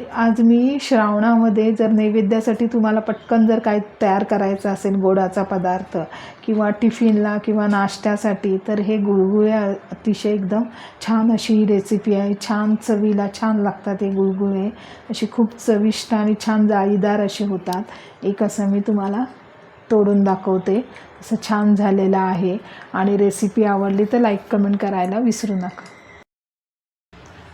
आज मी श्रावणामध्ये जर नैवेद्यासाठी तुम्हाला पटकन जर काय तयार करायचं असेल गोडाचा पदार्थ किंवा टिफिनला किंवा नाश्त्यासाठी तर हे गुळगुळे अतिशय एकदम छान अशी ही रेसिपी आहे. छान चवीला छान लागतात हे गुळगुळे. अशी खूप चविष्ट आणि छान जाळीदार असे होतात. एक असं मी तुम्हाला तोडून दाखवते. असं छान झालेलं आहे. आणि रेसिपी आवडली तर लाईक कमेंट करायला विसरू नका.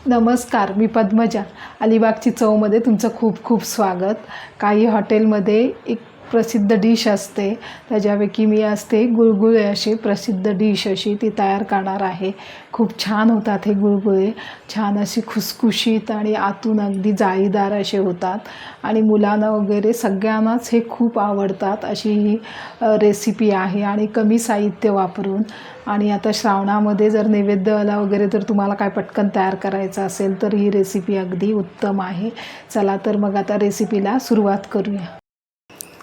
नमस्कार मी पद्मजा. अलिबागची चवमध्ये तुमचं खूप खूप स्वागत. काही हॉटेलमध्ये एक प्रसिद्ध डिश असते. त्याच्यापैकी मी असते गुळगुळे अशी प्रसिद्ध डिश अशी ती तयार करणार आहे. खूप छान होतात हे गुळगुळे. छान अशी खुसखुशीत आणि आतून अगदी जाळीदार असे होतात. आणि मुलांना वगैरे सगळ्यांनाच हे खूप आवडतात अशी ही रेसिपी आहे आणि कमी साहित्य वापरून. आणि आता श्रावणामध्ये जर नैवेद्याला वगैरे जर तुम्हाला काय पटकन तयार करायचं असेल तर ही रेसिपी अगदी उत्तम आहे. चला तर मग आता रेसिपीला सुरुवात करूया.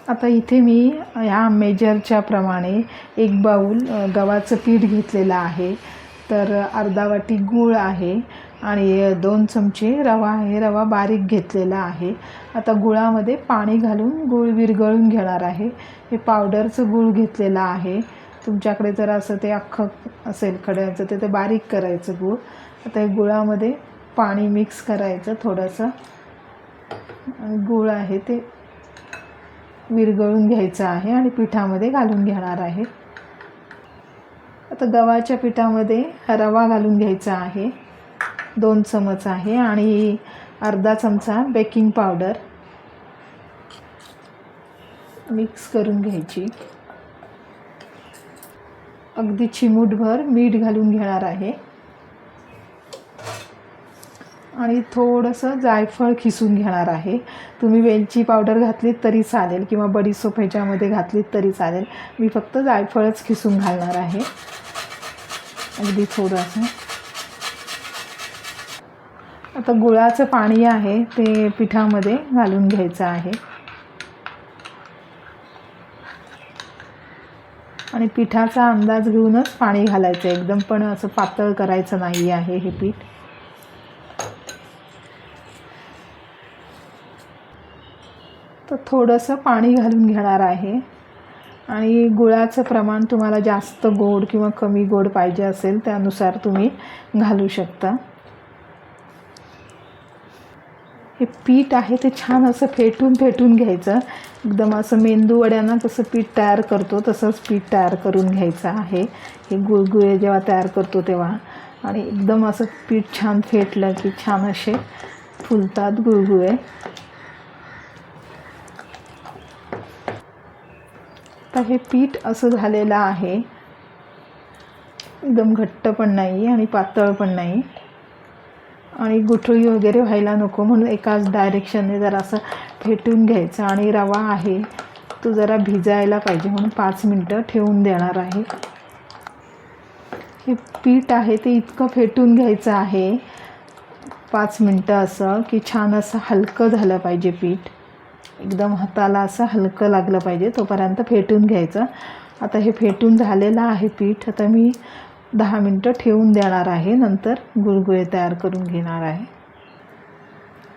आता इथे मी ह्या मेजरच्या प्रमाणे एक बाऊल गव्हाचं पीठ घेतलेलं आहे. तर अर्धा वाटी गूळ आहे आणि दोन चमचे रवा आहे रवा बारीक घेतलेला आहे. आता गुळामध्ये पाणी घालून गूळ विरघळून घेणार आहे. हे पावडरचं गूळ घेतलेलं आहे. तुमच्याकडे जर असं ते अख्खं असेल खड्याचं ते ते बारीक करायचं गूळ. आता हे गुळामध्ये पाणी मिक्स करायचं थोडंसं. गूळ आहे ते विरघळून घ्यायचं आहे आणि पिठामध्ये घालून घेणार आहे. आता गव्हाच्या पिठामध्ये रवा घालून घ्यायचा आहे. दोन चमच आहे आणि अर्धा चमचा बेकिंग पावडर मिक्स करून घ्यायची. अगदी चिमूटभर मीठ घालून घेणार आहे. आणि थोडंसं जायफळ खिसून घेणार आहे. तुम्ही वेलची पावडर घातलीत तरी चालेल किंवा बडीसोप ह्याच्यामध्ये घातलीत तरी चालेल. मी फक्त जायफळच खिसून घालणार आहे. अगदी थोडंसं. आता गुळाचं पाणी आहे ते पिठामध्ये घालून घ्यायचं आहे. आणि पिठाचा अंदाज घेऊनच पाणी घालायचं एकदम पण असं पातळ करायचं नाही आहे हे पीठ. तर थोडंसं पाणी घालून घेणार आहे. आणि गुळाचं प्रमाण तुम्हाला जास्त गोड किंवा कमी गोड पाहिजे असेल त्यानुसार तुम्ही घालू शकता. हे पीठ आहे ते छान असं फेटून फेटून घ्यायचं. एकदम असं मेंदू वड्यांना कसं पीठ तयार करतो तसंच पीठ तयार करून घ्यायचं आहे. हे गुळगुळे जेव्हा तयार करतो तेव्हा. आणि एकदम असं पीठ छान फेटलं की छान असे फुलतात गुळगुळे. तर हे पीठ असं झालेलं आहे. एकदम घट्ट पण नाही आणि पातळ पण नाही. आणि गुठळी वगैरे व्हायला नको म्हणून एकाच डायरेक्शनने जरा असं फेटून घ्यायचं आणि रवा आहे तो जरा भिजायला पाहिजे म्हणून पाच मिनटं ठेवून देणार आहे. हे पीठ आहे ते इतकं फेटून घ्यायचं आहे पाच मिनटं असं की छान असं हलकं झालं पाहिजे पीठ. एकदम हाताला असं हलकं लागलं पाहिजे तोपर्यंत फेटून घ्यायचं. आता हे फेटून झालेलं आहे पीठ आता मी दहा मिनटं ठेवून देणार आहे नंतर गुळगुळे तयार करून घेणार आहे.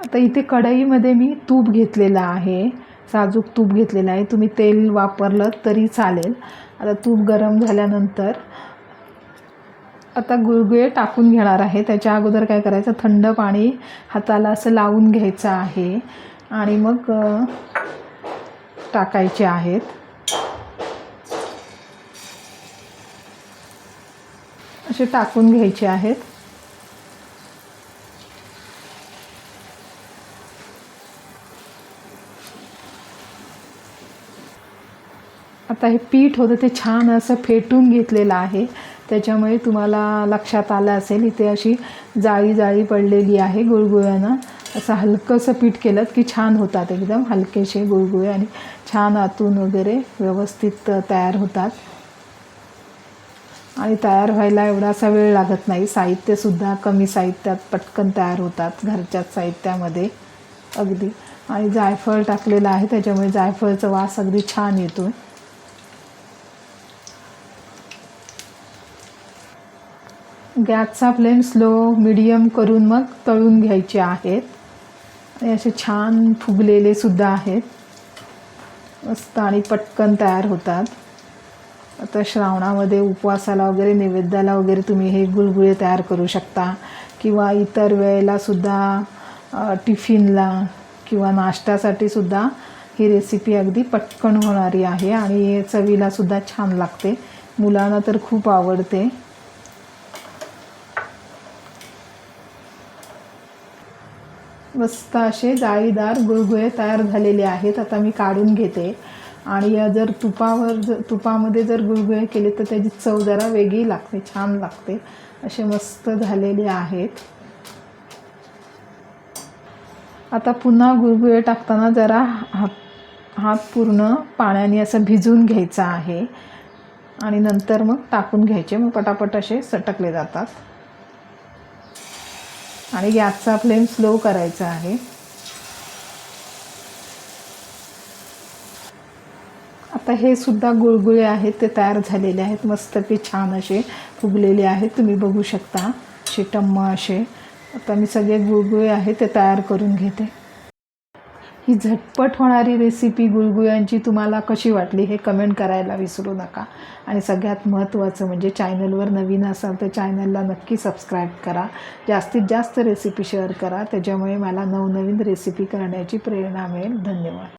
आता इथे कढईमध्ये मी तूप घेतलेलं आहे साजूक तूप घेतलेलं आहे. तुम्ही तेल वापरलं तरी चालेल. आता तूप गरम झाल्यानंतर आता गुळगुळे टाकून घेणार आहे. त्याच्या अगोदर काय करायचं? थंड पाणी हाताला असं लावून घ्यायचं आहे. आणि मग टाकायचे आहेत. असे टाकून घ्यायचे आहेत. आता हे पीठ होतं ते छान असं फेटून घेतलेलं आहे. त्याच्यामुळे तुम्हाला लक्षात आलं असेल इथे अशी जाळी जाळी पडलेली आहे गुळगुळ्यानं असं हलकंसं पीठ केलं की छान होतात एकदम हलकेसे गुळगुळे आणि छान आतून वगैरे व्यवस्थित तयार होतात. आणि तयार व्हायला एवढासा वेळ लागत नाही. साहित्यसुद्धा कमी साहित्यात पटकन तयार होतात घरच्याच साहित्यामध्ये. अगदी. आणि जायफळ टाकलेलं आहे त्याच्यामुळे जायफळचा वास अगदी छान येतो. गॅसचा फ्लेम स्लो मिडियम करून मग तळून घ्यायचे आहेत. आणि असे छान फुगलेले सुद्धा आहेत. मस्त आणि पटकन तयार होतात. आता श्रावणामध्ये उपवासाला वगैरे नैवेद्याला वगैरे तुम्ही हे गुळगुळे तयार करू शकता. किंवा इतर वेळेला सुद्धा टिफिनला किंवा नाश्त्यासाठी सुद्धा ही रेसिपी अगदी पटकन होणारी आहे आणि चवीला सुद्धा छान लागते. मुलांना तर खूप आवडते. मस्त असे जाळीदार गुळगुळे तयार झालेले आहेत. आता मी काढून घेते. आणि जर तुपावर जर तुपामध्ये जर गुळगुळे केले तर त्याची चव जरा वेगळी लागते छान लागते. असे मस्त झालेले आहेत. आता पुन्हा गुळगुळे टाकताना जरा हात हात पूर्ण पाण्याने असं भिजून घ्यायचा आहे. आणि नंतर मग टाकून घ्यायचे. मग पटापट असे सटकले जातात. आणि गॅसचा फ्लेम स्लो करायचा आहे. आता हे सुद्धा गुळगुळे आहेत ते तयार झालेले आहेत. मस्तपैकी छान असे फुगलेले आहेत. तुम्ही बघू शकता असे टम्म असे. आता मी सगळे गुळगुळे आहेत ते तयार करून घेते. ही झटपट होणारी रेसिपी गुळगुळ्यांची तुम्हाला कशी वाटली हे कमेंट करायला विसरू नका. आणि सगळ्यात महत्त्वाचं म्हणजे चॅनलवर नवीन असाल तर चॅनलला नक्की सबस्क्राईब करा. जास्तीत जास्त रेसिपी शेअर करा. त्याच्यामुळे मला नवनवीन रेसिपी करण्याची प्रेरणा मिळेल. धन्यवाद.